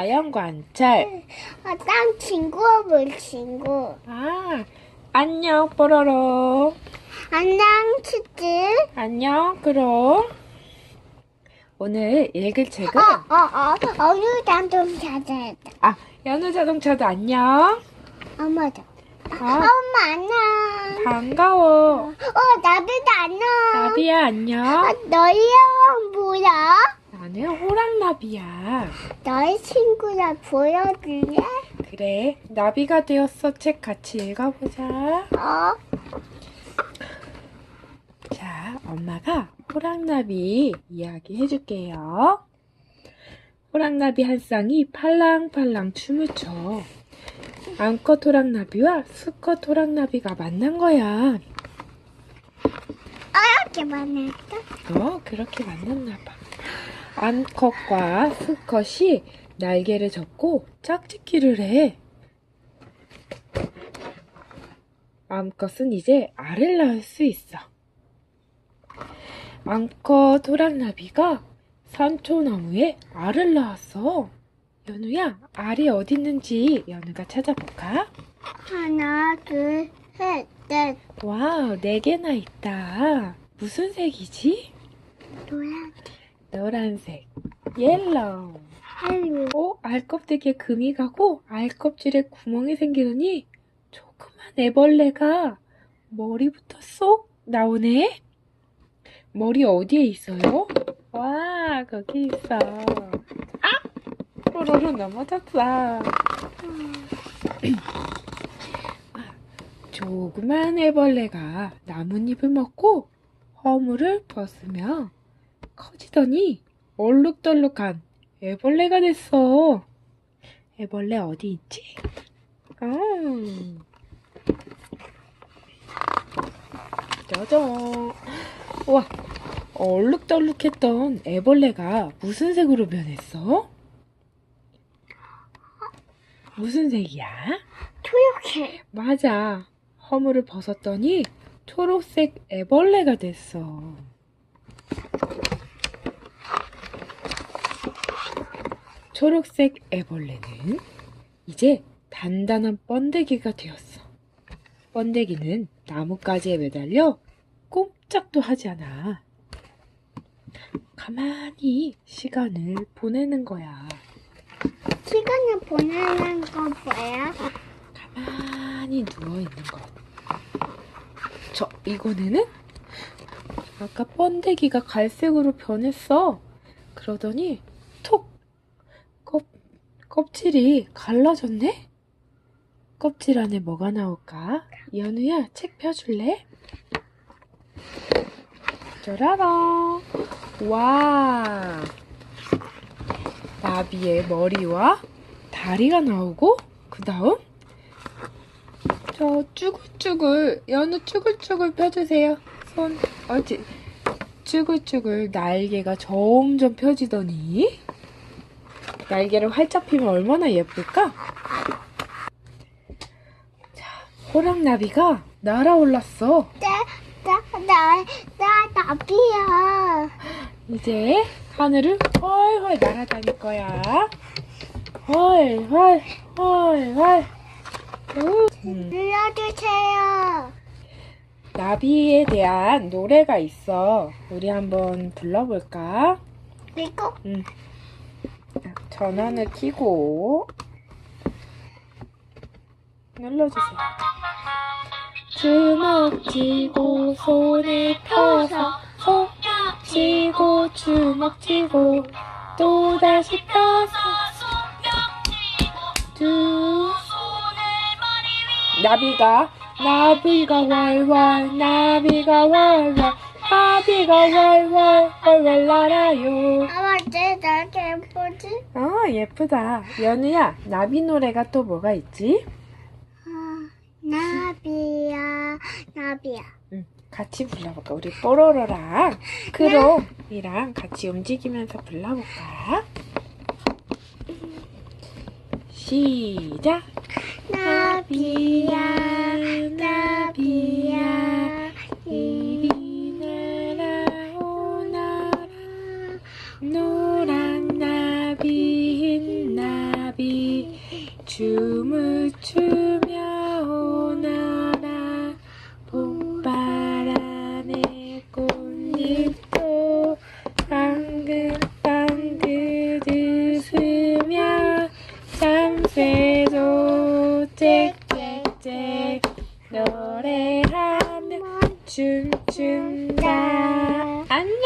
자연 관찰. 아, 땅 친구, 물 친구. 아, 안녕, 뽀로로. 안녕, 치즈. 안녕, 그럼. 오늘 읽을 책은, 어, 어, 어, 좀 찾아야겠다. 아, 연우 자동차도 안녕. 엄마도. 아, 엄마, 안녕. 반가워. 어, 나비도 안녕. 나비야, 안녕. 아, 너희 형은 뭐야? 나는 호랑나비야. 너희 친구야 보여줄래? 그래, 나비가 되었어. 책 같이 읽어보자. 어? 자, 엄마가 호랑나비 이야기 해줄게요. 호랑나비 한 쌍이 팔랑팔랑 춤을 춰. 암컷 호랑나비와 수컷 호랑나비가 만난 거야. 이렇게 만났다? 어, 그렇게 만났나 봐. 암컷과 수컷이 날개를 접고 짝짓기를 해. 암컷은 이제 알을 낳을 수 있어. 암컷 호랑나비가 산초나무에 알을 낳았어. 연우야, 알이 어디 있는지 연우가 찾아볼까? 하나, 둘, 셋, 넷. 와우, 네 개나 있다. 무슨 색이지? 노란, 노란색, 옐로우. 헬로. 어, 알껍데기에 금이 가고 알껍질에 구멍이 생기더니 조그만 애벌레가 머리부터 쏙 나오네. 머리 어디에 있어요? 와, 거기 있어. 아! 뽀로로 넘어졌어. 아, 조그만 애벌레가 나뭇잎을 먹고 허물을 벗으며 커지더니 얼룩덜룩한 애벌레가 됐어. 애벌레 어디 있지? 음. 짜잔. 와, 얼룩덜룩했던 애벌레가 무슨 색으로 변했어? 무슨 색이야? 초록색. 맞아. 허물을 벗었더니 초록색 애벌레가 됐어. 초록색 애벌레는 이제 단단한 번데기가 되었어. 번데기는 나뭇가지에 매달려 꼼짝도 하지 않아. 가만히 시간을 보내는 거야. 시간을 보내는 거 뭐야? 가만히 누워있는 것. 저, 이번에는 아까 번데기가 갈색으로 변했어. 그러더니 껍질이 갈라졌네? 껍질 안에 뭐가 나올까? 연우야, 책 펴줄래? 짜라라! 와! 나비의 머리와 다리가 나오고, 그 다음 저 쭈글쭈글 연우 쭈글쭈글 펴주세요. 손 어디 쭈글쭈글 날개가 점점 펴지더니 날개를 활짝 피면 얼마나 예쁠까? 자, 호랑나비가 날아올랐어. 나, 나, 나, 나비야. 이제 하늘을 훨훨 날아다닐 거야. 훨훨 훨훨. 음. 눌러주세요. 나비에 대한 노래가 있어. 우리 한번 불러볼까? 그리고 응. 전원을 켜고 눌러주세요. 주먹 쥐고 손에 펴서 손뼉 치고 주먹 쥐고 또 다시 펴서 두 나비가 나비가 월월 나비가 월월 나비가 월월 월월 날아요 아마 쟤 나게 예쁘지? 어 예쁘다 연우야 나비 노래가 또 뭐가 있지? 아, 나비야, 나비야. 응 같이 불러볼까 우리 뽀로로랑 크롱이랑 같이 움직이면서 불러볼까 시작 나비야, 나비야, 추며 오나라 봄바람에 꽃잎도 방긋방긋 웃으며 참새도 짹짹짹 노래하며 춤춘다. 안녕